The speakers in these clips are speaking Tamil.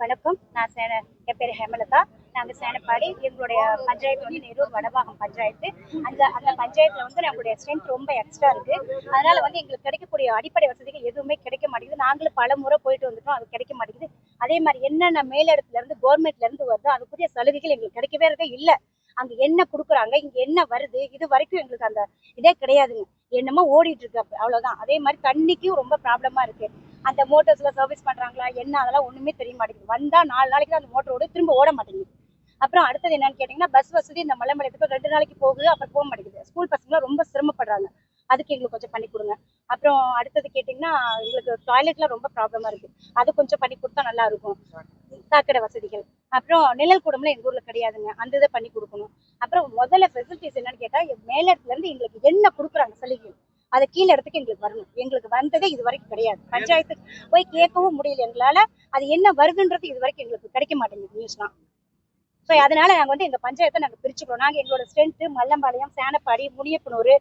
வணக்கம். நான் சேன என் பேர் ஹேமலதா. நாங்கள் சேனப்பாடி எங்களுடைய பஞ்சாயத்து வந்து நெரூர் வடபாகம் பஞ்சாயத்து. அந்த அந்த பஞ்சாயத்தில் வந்து நம்மளுடைய ஸ்ட்ரென்த் ரொம்ப எக்ஸ்ட்ரா இருக்கு. அதனால வந்து எங்களுக்கு கிடைக்கக்கூடிய அடிப்படை வசதிகள் எதுவுமே கிடைக்க மாட்டேங்குது. நாங்களும் பல முறை போயிட்டு வந்துட்டோம் அது கிடைக்க மாட்டேங்குது. அதே மாதிரி என்னென்ன மேலிடத்துல இருந்து கவர்மெண்ட்ல இருந்து வருதோ அதுக்குரிய சலுகைகள் எங்களுக்கு கிடைக்கவே இருக்க இல்லை. அங்க என்ன கொடுக்குறாங்க இங்க என்ன வருது இது வரைக்கும் எங்களுக்கு அந்த இதே கிடையாதுங்க. என்னமோ ஓடிட்டு இருக்கு அவ்வளோதான் அவ்வளவுதான். அதே மாதிரி தண்ணிக்கும் ரொம்ப ப்ராப்ளமா இருக்கு. அந்த மோட்டர்ஸ்ல சர்வீஸ் பண்றாங்களா என்ன அதெல்லாம் ஒண்ணுமே தெரிய மாட்டேங்குது. வந்தா நாலு நாளைக்கு தான் அந்த மோட்டர் ஓடு திரும்ப ஓட மாட்டேங்குது. அப்புறம் அடுத்தது என்னன்னு கேட்டீங்கன்னா பஸ் வசதி இந்த மலைமலையத்துக்கு ரெண்டு நாளைக்கு போகுது அப்புறம் போக மாட்டேங்குது. ஸ்கூல் பசங்களாம் ரொம்ப சிரமப்படுறாங்க. அதுக்கு எங்களுக்கு கொஞ்சம் பண்ணி கொடுங்க. அப்புறம் அடுத்தது கேட்டிங்கன்னா எங்களுக்கு டாய்லெட்லாம் ரொம்ப ப்ராப்ளமா இருக்கு. அது கொஞ்சம் பண்ணி கொடுத்தா நல்லா இருக்கும். சாக்கடை வசதிகள். அப்புறம் நிழல் கூடம்லாம் எங்கள் ஊரில் கிடையாதுங்க. அந்த இதை பண்ணி கொடுக்கணும். அப்புறம் முதல்ல ஃபெசிலிட்டிஸ் என்னன்னு கேட்டால் மேலிடத்துல இருந்து எங்களுக்கு என்ன கொடுக்குறாங்க சலுகை அது கீழே இடத்துக்கு எங்களுக்கு வரணும். எங்களுக்கு வந்ததே இது வரைக்கும் கிடையாது. பஞ்சாயத்துக்கு போய் கேட்கவும் முடியல எங்களால. அது என்ன வருதுன்றது இது வரைக்கும் எங்களுக்கு கிடைக்க மாட்டேங்குது நியூஸ்லாம் ஸோ அதனால நாங்கள் வந்து எங்கள் பஞ்சாயத்தை நாங்கள் பிரிச்சுக்கிறோம். நாங்கள் எங்களோட ஸ்ட்ரென்த்து மல்லம்பாளையம் சேனப்பாடி முனியப்பனூர்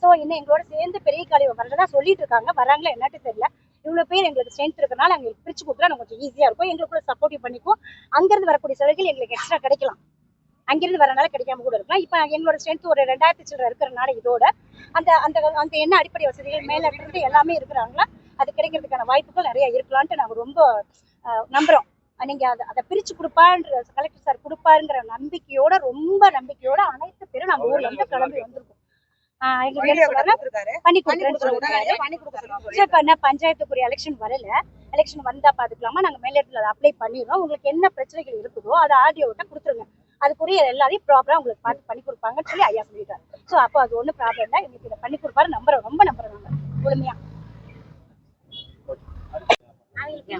ஸோ இன்னும் எங்களோட சேர்ந்து பெரிய காலி வரதான் சொல்லிட்டு இருக்காங்க. வராங்களா என்னட்டு தெரியல. இவ்வளோ பேர் எங்களுக்கு ஸ்ட்ரென்த் இருக்கனால எங்களுக்கு பிரிச்சு கொடுத்தா கொஞ்சம் ஈஸியாக இருக்கும். எங்களுக்குள்ள சப்போர்ட்டிவ் பண்ணிக்குவோம். அங்கேருந்து வரக்கூடிய சலுகைகள் எங்களுக்கு எக்ஸ்ட்ரா கிடைக்கலாம். அங்கிருந்து வரனால கிடைக்காம கூட இருக்கலாம். இப்போ எங்களோட ஸ்ட்ரென்த் ஒரு ரெண்டாயிரத்தி சில்லற இருக்கிறனால இதோட அந்த அந்த அந்த என்ன அடிப்படை வசதிகள் மேல இருந்து எல்லாமே இருக்கிறாங்களா? அது கிடைக்கிறதுக்கான வாய்ப்புகள் நிறைய இருக்கலான்ட்டு நாங்கள் ரொம்ப நம்புறோம். நீங்க அதை அதை பிரிச்சு கொடுப்பான்ற கலெக்டர் சார் கொடுப்பாருங்கிற நம்பிக்கையோட ரொம்ப நம்பிக்கையோட அனைத்து பேரும் நம்ம ஊர்ல இருந்து கிளம்பி வந்திருக்கோம். பண்ணி என்ன பஞ்சாயத்துக்குரிய எலெக்ஷன் வரல. எலெக்ஷன் வந்தா பாத்துக்கலாமா? நாங்க மேலிடத்துல அப்ளை பண்ணிடுறோம். உங்களுக்கு என்ன பிரச்சனைகள் இருக்குதோ அதை ஆடியோ விட்டா கொடுத்துருங்க. அதுக்குரிய எல்லாரையும் ப்ராப்பரா உங்களுக்கு பார்த்து பண்ணி கொடுப்பாங்கன்னு சொல்லி ஐயா சொல்லிட்டாரு. சோ அப்போ அது ஒண்ணும் ப்ராப்ளம் இல்லை. எங்களுக்கு இதை பண்ணி கொடுப்பாரு. நம்புறோம் ரொம்ப நம்புறோம் நாங்க முழுமையா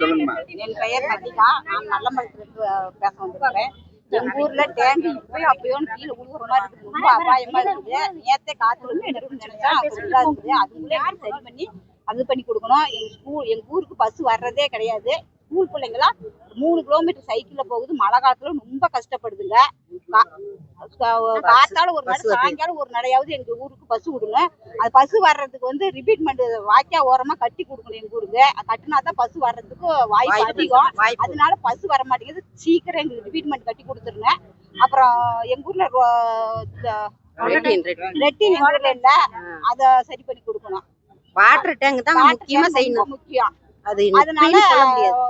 சொல்லுங்கம்மா என் பெயர் மல்லிகா நான் நல்லமரத்துலேருந்து பேச வந்திருக்கிறேன். எங்க ஊர்ல டேங்க் இப்பயும் அப்பயும் கீழே உழுகுற மாதிரி இருக்குது ரொம்ப அபாயமா இருக்குது. நேத்தே காத்து வந்து நினைச்சா அப்படிதான் இருக்குது. அதுக்குள்ள சரி பண்ணி அது பண்ணி கொடுக்கணும். எங்க ஸ்கூல் எங்க ஊருக்கு பஸ் வர்றதே கிடையாது. ஸ்கூல் பிள்ளைங்களாம் மூணு கிலோமீட்டர் சைக்கிள்ல போகுது. மழை காலத்துல ரொம்ப கஷ்டப்படுதுங்க. காத்தால ஒரு நட சாயங்காலம் ஒரு நடையாவது எங்க ஊருக்கு பஸ் விடுங்க. அது பஸ் வர்றதுக்கு வந்து ரிப்பீட்மெண்ட் வாய்க்கா ஓரமா கட்டி கொடுக்கணும் எங்க ஊருக்கு. அது கட்டினா தான் பஸ் வர்றதுக்கு வாய்ப்பு அதிகம். அதனால பஸ் வர மாட்டேங்குது. சீக்கிரம் எங்களுக்கு ரிப்பீட்மெண்ட் கட்டி கொடுத்துருங்க. அப்புறம் எங்க ஊர்ல ரெட்டின் இல்ல. அத சரி பண்ணி கொடுக்கணும். வாட்டர் டேங்க் தான் முக்கியமா செய்யணும். முக்கியம். அது அதனால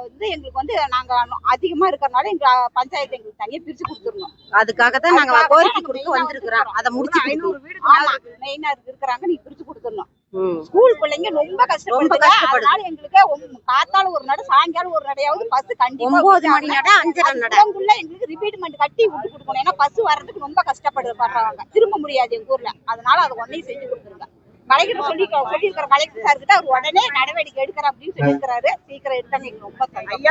வந்து எங்களுக்கு வந்து நாங்க அதிகமா இருக்கறனால எங்க பஞ்சாயத்து எங்களுக்கு தனியா பிரிச்சு கொடுத்துடணும். அதுக்காக தான் நாங்க கோரிக்கை ஆ வந்திருக்கிறோம். அதை முடிச்சு ஐநூறு வீடு ஆமா. மெயினா இருக்கிறாங்க நீ பிரிச்சு கொடுத்துடணும். ஸ்கூல் பிள்ளைங்க ரொம்ப கஷ்டப்படுது. அதனால எங்களுக்கு காத்தால ஒரு நட சாயங்காலம் ஒரு நடையாவது பஸ் கண்டிப்பா ஒன்பது மணி நட அஞ்சரை நட. எங்களுக்கு ரிப்பீட்மெண்ட் கட்டி விட்டு கொடுக்கணும். ஏன்னா பஸ் வர்றதுக்கு ரொம்ப கஷ்டப்படுது படுறாங்க. திரும்ப முடியாது எங்க ஊர்ல. அதனால அதை உடனே செஞ்சு கொடுத்துருங்க. கலெக்டர் சொல்லி சொல்லியிருக்கிற கலெக்டர் சார் கிட்ட அவர் உடனே நடவடிக்கை எடுக்கிற அப்படின்னு சொல்லியிருக்கிறாரு சீக்கிரம் எடுத்தா நீங்க ரொம்ப சந்தோஷம்.